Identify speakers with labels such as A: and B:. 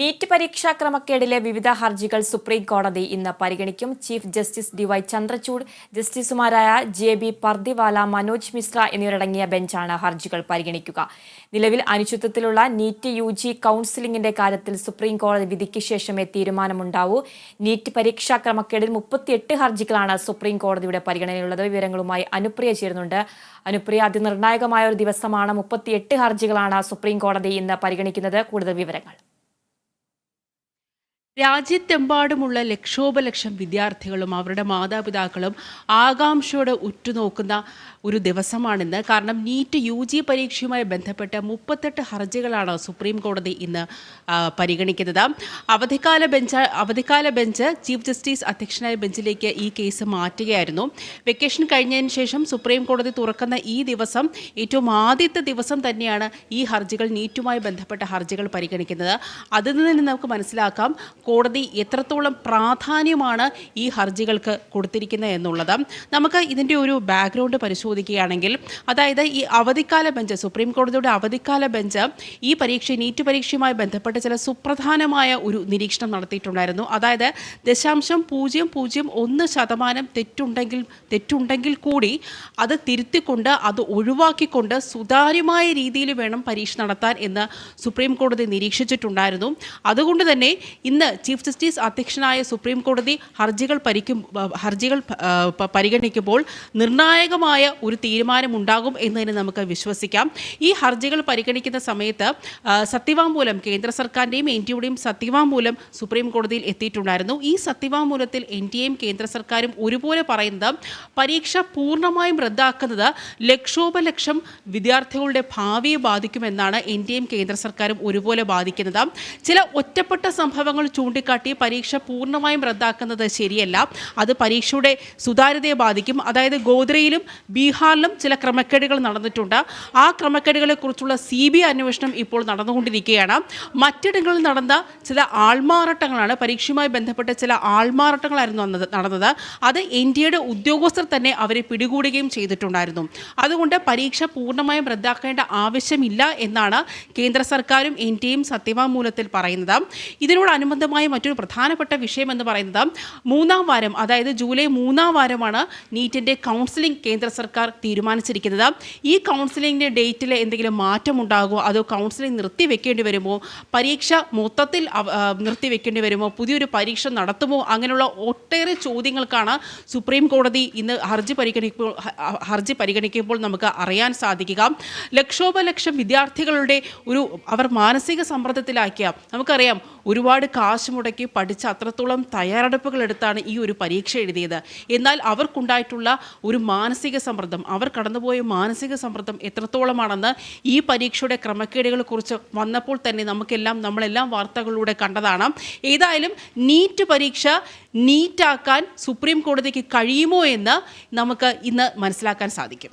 A: NEET പരീക്ഷാ ക്രമക്കേടിലെ വിവിധ ഹർജികൾ സുപ്രീം കോടതി ഇന്ന് പരിഗണിക്കും. ചീഫ് ജസ്റ്റിസ് ഡിവൈ ചന്ദ്രചൂഡ് ജസ്റ്റിസുമാരായ ജെ ബി പർദിവാല മനോജ് മിശ്ര എന്നിവരടങ്ങിയ ബെഞ്ചാണ് ഹർജികൾ പരിഗണിക്കുക. നിലവിൽ അനുശുദ്ധത്തിലുള്ള നീറ്റ് യു ജി കൌൺസിലിംഗിന്റെ കാര്യത്തിൽ സുപ്രീം കോടതി വിധിക്ക് ശേഷമേ തീരുമാനമുണ്ടാവൂ. നീറ്റ് പരീക്ഷാ ക്രമക്കേടിൽ മുപ്പത്തിയെട്ട് ഹർജികളാണ് സുപ്രീം കോടതിയുടെ പരിഗണനയിലുള്ളത്. വിവരങ്ങളുമായി അനുപ്രിയ ചേരുന്നുണ്ട്. അനുപ്രിയ അതിനിർണായകമായ ഒരു ദിവസമാണ്. മുപ്പത്തിയെട്ട് ഹർജികളാണ് സുപ്രീം കോടതി ഇന്ന് പരിഗണിക്കുന്നത്. കൂടുതൽ വിവരങ്ങൾ.
B: രാജ്യത്തെമ്പാടുമുള്ള ലക്ഷോപലക്ഷം വിദ്യാർത്ഥികളും അവരുടെ മാതാപിതാക്കളും ആകാംക്ഷയോടെ ഉറ്റുനോക്കുന്ന ഒരു ദിവസമാണിന്ന്. കാരണം നീറ്റ് യു ജി പരീക്ഷയുമായി ബന്ധപ്പെട്ട് മുപ്പത്തെട്ട് ഹർജികളാണ് സുപ്രീം കോടതി ഇന്ന് പരിഗണിക്കുന്നത്. അവധിക്കാല ബെഞ്ച് അവധിക്കാല ബെഞ്ച് ചീഫ് ജസ്റ്റിസ് അധ്യക്ഷനായ ബെഞ്ചിലേക്ക് ഈ കേസ് മാറ്റുകയായിരുന്നു. വെക്കേഷൻ കഴിഞ്ഞതിന് ശേഷം സുപ്രീം കോടതി തുറക്കുന്ന ഈ ദിവസം ഏറ്റവും ആദ്യത്തെ ദിവസം തന്നെയാണ് ഈ ഹർജികൾ നീറ്റുമായി ബന്ധപ്പെട്ട ഹർജികൾ പരിഗണിക്കുന്നത്. അതിൽ നിന്ന് നമുക്ക് മനസ്സിലാക്കാം കോടതി എത്രത്തോളം പ്രാധാന്യമാണ് ഈ ഹർജികൾക്ക് കൊടുത്തിരിക്കുന്നത് എന്നുള്ളത്. നമുക്ക് ഇതിന്റെ ഒരു ബാക്ക്ഗ്രൗണ്ട് പരിശോധിക്കുകയാണെങ്കിൽ അതായത് ഈ അവധിക്കാല ബെഞ്ച് സുപ്രീം കോടതിയുടെ അവധിക്കാല ബെഞ്ച് ഈ പരീക്ഷ നീറ്റ് പരീക്ഷയുമായി ബന്ധപ്പെട്ട ചില സുപ്രധാനമായ ഒരു നിരീക്ഷണം നടത്തിയിട്ടുണ്ടായിരുന്നു. അതായത് ദശാംശം പൂജ്യം പൂജ്യം ഒന്ന് ശതമാനം തെറ്റുണ്ടെങ്കിൽ തെറ്റുണ്ടെങ്കിൽ കൂടി അത് തിരുത്തിക്കൊണ്ട് അത് ഒഴിവാക്കിക്കൊണ്ട് സുതാര്യമായ രീതിയിൽ വേണം പരീക്ഷ നടത്താൻ എന്ന് സുപ്രീം കോടതി നിരീക്ഷിച്ചിട്ടുണ്ടായിരുന്നു. അതുകൊണ്ട് തന്നെ ഇന്ന് ചീഫ് ജസ്റ്റിസ് അധ്യക്ഷനായ സുപ്രീം കോടതി ഹർജികൾ പരിക്കും ഹർജികൾ പരിഗണിക്കുമ്പോൾ നിർണായകമായ ഒരു തീരുമാനമുണ്ടാകും എന്ന് തന്നെ നമുക്ക് വിശ്വസിക്കാം. ഈ ഹർജികൾ പരിഗണിക്കുന്ന സമയത്ത് സത്യവാങ്മൂലം കേന്ദ്ര സർക്കാരിന്റെയും എൻ ടിയുടെയും സത്യവാങ്മൂലം സുപ്രീം കോടതിയിൽ എത്തിയിട്ടുണ്ടായിരുന്നു. ഈ സത്യവാങ്മൂലത്തിൽ എൻ ടിയും കേന്ദ്ര സർക്കാരും ഒരുപോലെ പറയുന്നത് പരീക്ഷ പൂർണമായും റദ്ദാക്കുന്നത് ലക്ഷോപലക്ഷം വിദ്യാർത്ഥികളുടെ ഭാവിയെ ബാധിക്കുമെന്നാണ് എൻ ടിയും കേന്ദ്ര സർക്കാരും ഒരുപോലെ ബാധിക്കുന്നത് ചില ഒറ്റപ്പെട്ട സംഭവങ്ങൾ ചൂണ്ടിക്കാട്ടി പരീക്ഷ പൂർണമായും റദ്ദാക്കുന്നത് ശരിയല്ല. അത് പരീക്ഷയുടെ സുതാര്യതയെ ബാധിക്കും. അതായത് ഗോദ്രയിലും ബീഹാറിലും ചില ക്രമക്കേടുകൾ നടന്നിട്ടുണ്ട്. ആ ക്രമക്കേടുകളെക്കുറിച്ചുള്ള സി ബി അന്വേഷണം ഇപ്പോൾ നടന്നുകൊണ്ടിരിക്കുകയാണ്. മറ്റിടങ്ങളിൽ നടന്ന ചില ആൾമാറാട്ടങ്ങളാണ് പരീക്ഷയുമായി ബന്ധപ്പെട്ട ചില ആൾമാറാട്ടങ്ങളായിരുന്നു നടന്നത്. അത് എൻ ഡി എയുടെ ഉദ്യോഗസ്ഥർ തന്നെ അവരെ പിടികൂടുകയും ചെയ്തിട്ടുണ്ടായിരുന്നു. അതുകൊണ്ട് പരീക്ഷ പൂർണമായും റദ്ദാക്കേണ്ട ആവശ്യമില്ല എന്നാണ് കേന്ദ്ര സർക്കാരും എൻ ഡി എയും സത്യവാങ്മൂലത്തിൽ പറയുന്നത്. ഇതിനോടനുബന്ധമായി മറ്റൊരു പ്രധാനപ്പെട്ട വിഷയം എന്ന് പറയുന്നത് മൂന്നാം വാരം അതായത് ജൂലൈ മൂന്നാം വാരമാണ് നീറ്റിന്റെ കൗൺസിലിംഗ് കേന്ദ്ര സർക്കാർ തീരുമാനിച്ചിരിക്കുന്നത്. ഈ കൗൺസിലിംഗിന്റെ ഡേറ്റിൽ എന്തെങ്കിലും മാറ്റമുണ്ടാകുമോ? അതോ കൗൺസിലിംഗ് നിർത്തിവെക്കേണ്ടി വരുമോ? പരീക്ഷ മൊത്തത്തിൽ നിർത്തിവെക്കേണ്ടി വരുമോ? പുതിയൊരു പരീക്ഷ നടത്തുമോ? അങ്ങനെയുള്ള ഒട്ടേറെ ചോദ്യങ്ങൾക്കാണ് സുപ്രീം കോടതി ഇന്ന് ഹർജി പരിഗണിക്കുമ്പോൾ ഹർജി പരിഗണിക്കുമ്പോൾ നമുക്ക് അറിയാൻ സാധിക്കുക. ലക്ഷോപലക്ഷം വിദ്യാർത്ഥികളുടെ ഒരു അവർ മാനസിക സമ്മർദ്ദത്തിലാക്കിയ നമുക്കറിയാം ഒരുപാട് കാശ് മുടക്കി പഠിച്ച് അത്രത്തോളം തയ്യാറെടുപ്പുകൾ എടുത്താണ് ഈ ഒരു പരീക്ഷ എഴുതിയത്. എന്നാൽ അവർക്കുണ്ടായിട്ടുള്ള ഒരു മാനസിക സമ്മർദ്ദം അവർ കടന്നുപോയ മാനസിക സമ്മർദ്ദം എത്രത്തോളമാണെന്ന് ഈ പരീക്ഷയുടെ ക്രമക്കേടുകളെ കുറിച്ച് വന്നപ്പോൾ തന്നെ നമുക്കെല്ലാം നമ്മളെല്ലാം വാർത്തകളിലൂടെ കണ്ടതാണ്. ഏതായാലും നീറ്റ് പരീക്ഷ നീറ്റാക്കാൻ സുപ്രീം കോടതിക്ക് കഴിയുമോ എന്ന് നമുക്ക് ഇന്ന് മനസ്സിലാക്കാൻ സാധിക്കും.